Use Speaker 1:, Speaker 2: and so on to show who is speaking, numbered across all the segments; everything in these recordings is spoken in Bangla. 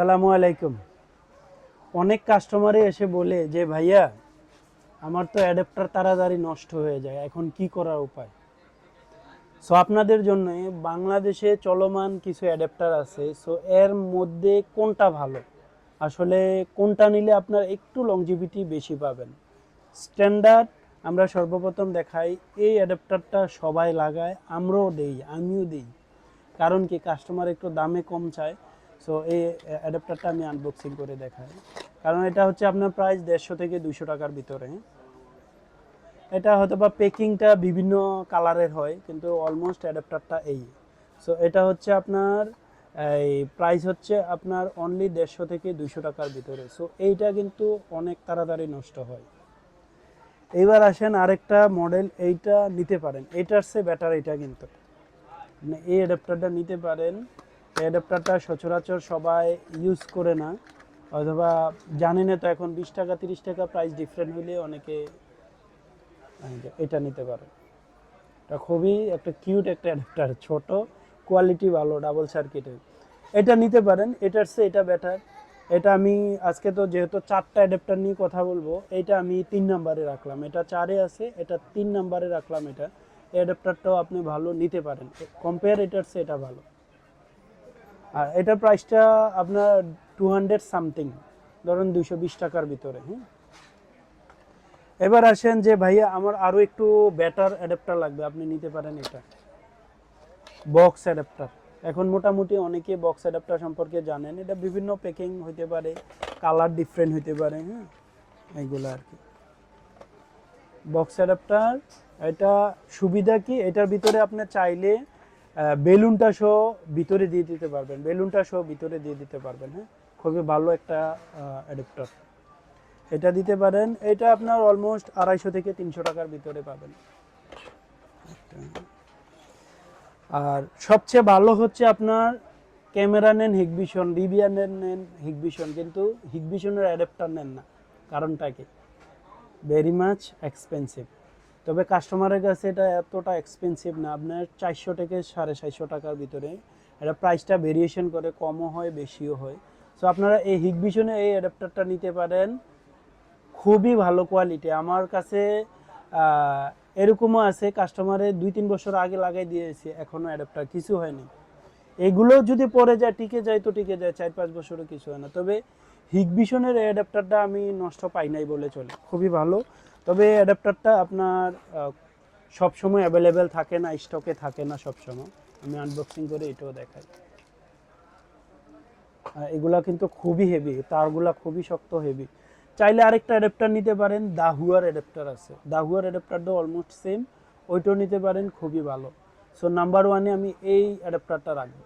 Speaker 1: আসসালামু আলাইকুম। অনেক কাস্টমারই এসে বলে যে, ভাইয়া, আমার তো অ্যাডাপ্টার তাড়াতাড়ি নষ্ট হয়ে যায়, এখন কি করার উপায়? সো আপনাদের জন্য বাংলাদেশে চলমান কিছু অ্যাডাপ্টার আছে। সো এর মধ্যে কোনটা ভালো? আসলে কোনটা নিলে আপনার একটু লংজিভিটি বেশি পাবেন? স্ট্যান্ডার্ড আমরা সর্বপ্রথম দেখাই, এই অ্যাডাপ্টারটা সবাই লাগায়, আমরাও দেই, আমিও দিই। কারণ কি কাস্টমার একটু দামে কম চায়। সো এই অ্যাডাপ্টারটা আমি আনবক্সিং করে দেখাই। কারণ এটা হচ্ছে আপনার প্রাইস দেড়শো থেকে দুশো টাকার ভিতরে। এটা হয়তো বা পেকিংটা বিভিন্ন কালারের হয়, কিন্তু অলমোস্ট অ্যাডাপ্টারটা এই। সো এটা হচ্ছে আপনার, এই প্রাইস হচ্ছে আপনার অনলি দেড়শো থেকে দুশো টাকার ভিতরে। সো এইটা কিন্তু অনেক তাড়াতাড়ি নষ্ট হয়। এইবার আসেন আরেকটা মডেল এইটা নিতে পারেন। এটার সে বেটার এটা কিন্তু। মানে এই অ্যাডাপ্টারটা নিতে পারেন। এই অ্যাডাপ্টারটা সচরাচর সবাই ইউজ করে না। অথবা জানি না তো এখন বিশ টাকা, তিরিশ টাকা প্রাইস ডিফারেন্ট হলে অনেকে এটা নিতে পারে। এটা খুবই একটা কিউট একটা অ্যাডাপ্টার ছোট কোয়ালিটি ভালো ডাবল সার্কিটের এটা নিতে পারেন, এটার সে এটা বেটার এটা আমি আজকে তো যেহেতু চারটা অ্যাডাপ্টার নিয়ে কথা বলব এটা আমি তিন নাম্বারে রাখলাম। এটা চারে আছে, এটা তিন নাম্বারে রাখলাম এটা। এই অ্যাডাপ্টারটাও আপনি ভালো নিতে পারেন। কম্পেয়ার এটার সে এটা ভালো। আর এটার প্রাইসটা আপনার টু হান্ড্রেড সামথিং ধরুন দুশো বিশ টাকার ভিতরে হ্যাঁ এবার আসেন যে ভাইয়া, আমার আরও একটু বেটার অ্যাডাপ্টার লাগবে, আপনি নিতে পারেন এটা। বক্স অ্যাডাপ্টার এখন মোটামুটি অনেকে বক্স অ্যাডাপ্টার সম্পর্কে জানেন। এটা বিভিন্ন প্যাকিং হতে পারে কালার ডিফারেন্ট হতে পারে হ্যাঁ এইগুলো আর কি। বক্স অ্যাডাপ্টার এটা সুবিধা কি? এটার ভিতরে আপনি চাইলে বেলুনটা সহ ভিতরে দিয়ে দিতে পারবেন। বেলুনটা সহ ভিতরে দিয়ে দিতে পারবেন হ্যাঁ? খুবই ভালো একটা অ্যাডাপ্টার এটা দিতে পারেন, এটা আপনার অলমোস্ট আড়াইশো থেকে তিনশো টাকার ভিতরে পাবেন। আর সবচেয়ে ভালো হচ্ছে আপনার ক্যামেরা নেন হিগভিশন ডিবিয়ানের নেন নেন হিগভিশন কিন্তু হিগভিশনের অ্যাডাপ্টার নেন না, কারণটা কি? ভেরি মাচ এক্সপেন্সিভ তবে কাস্টমারের কাছে এটা এতটা এক্সপেন্সিভ না। আপনার চারশো থেকে সাড়ে চারশো টাকার ভিতরে এটা প্রাইসটা ভেরিয়েশন করে কমও হয়, বেশিও হয়। সো আপনারা এই হিগভিশনে এই অ্যাডাপ্টারটা নিতে পারেন। খুবই ভালো কোয়ালিটি আমার কাছে এরকমও আছে কাস্টমারে দুই তিন বছর আগে লাগাই দিয়েছি এখনও অ্যাডাপ্টার কিছু হয়নি। এগুলো যদি পরে যায়, টিকে যায় তো টিকে যায় চার পাঁচ বছরও কিছু হয় না। তবে হিগভিশনের এই অ্যাডাপ্টারটা আমি নষ্ট পাই নাই বলে চলে। খুবই ভালো। তবে অ্যাডাপ্টারটা আপনার সবসময় অ্যাভেলেবেল থাকে না স্টকে থাকে না সবসময়। আমি আনবক্সিং করে এটাও দেখাই। এগুলা কিন্তু খুবই হেভি তারগুলা খুবই শক্ত হেভি চাইলে আরেকটা অ্যাডাপ্টার নিতে পারেন দাহুয়ার অ্যাডাপ্টার আছে। দাহুয়ার অ্যাডাপ্টারটাও অলমোস্ট সেম ওইটাও নিতে পারেন, খুবই ভালো। সো নাম্বার ওয়ানে আমি এই অ্যাডাপ্টারটা রাখব।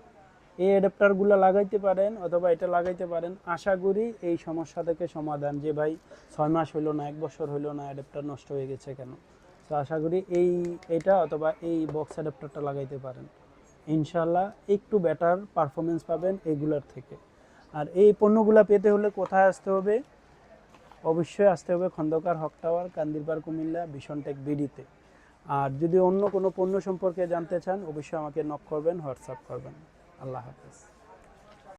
Speaker 1: এই অ্যাডাপ্টারগুলো লাগাইতে পারেন অথবা এটা লাগাইতে পারেন। আশা করি এই সমস্যা থেকে সমাধান যে ভাই ছয় মাস হইল না, এক বছর হইল না অ্যাডাপ্টার নষ্ট হয়ে গেছে কেন? তো আশা করি এই, এটা অথবা এই বক্স অ্যাডাপ্টারটা লাগাইতে পারেন। ইনশাল্লাহ একটু বেটার পারফরমেন্স পাবেন এগুলার থেকে। আর এই পণ্যগুলো পেতে হলে কোথায় আসতে হবে? অবশ্যই আসতে হবে খন্দকার হক টাওয়ার, কান্দিরপাড়, কুমিল্লা টেক বিডিতে। আর যদি অন্য কোনো পণ্য সম্পর্কে জানতে চান, অবশ্যই আমাকে নক করবেন, হোয়াটসঅ্যাপ করবেন। আল্লাহ হাফেজ।